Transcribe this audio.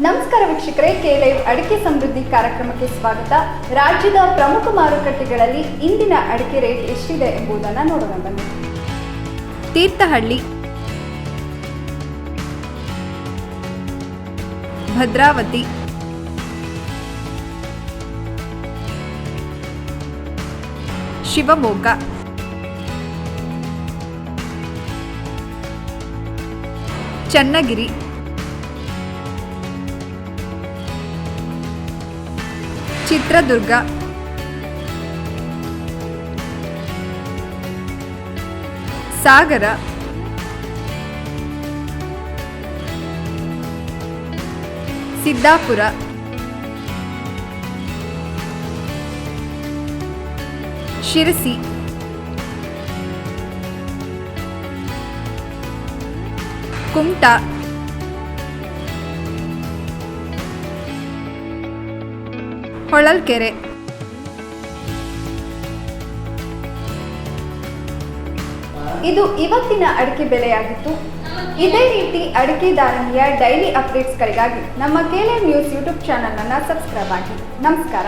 ನಮಸ್ಕಾರ ವೀಕ್ಷಕರೇ ಲೈವ್ ಅಡಿಕೆ ಸಮೃದ್ಧಿ ಕಾರ್ಯಕ್ರಮಕ್ಕೆ ಸ್ವಾಗತ. ರಾಜ್ಯದ ಪ್ರಮುಖ ಮಾರುಕಟ್ಟೆಗಳಲ್ಲಿ ಇಂದಿನ ಅಡಿಕೆ ರೇಟ್ ಎಷ್ಟಿದೆ ಎಂಬುದನ್ನು ನೋಡೋಣ, ಬನ್ನಿ. ತೀರ್ಥಹಳ್ಳಿ, ಭದ್ರಾವತಿ, ಶಿವಮೊಗ್ಗ, ಚನ್ನಗಿರಿ ಚಿತ್ರದುರ್ಗ. ಸಾಗರ. ಸಿದ್ದಾಪುರ. ಶಿರಸಿ. ಕುಮಟಾ. ಹೊಳಲ್ಕೆರೆ. ಇದು ಇವತ್ತಿನ ಅಡಿಕೆ ಬೆಲೆಯಾಗಿತ್ತು. ಇದೇ ರೀತಿ ಅಡಿಕೆ ಧಾರಣೆಯ ಡೈಲಿ ಅಪ್ಡೇಟ್ಸ್ಗಳಿಗಾಗಿ ನಮ್ಮ ಕೇಲೆ ನ್ಯೂಸ್ ಯೂಟ್ಯೂಬ್ ಚಾನಲ್ ಅನ್ನು ಸಬ್ಸ್ಕ್ರೈಬ್ ಆಗಿ. ನಮಸ್ಕಾರ.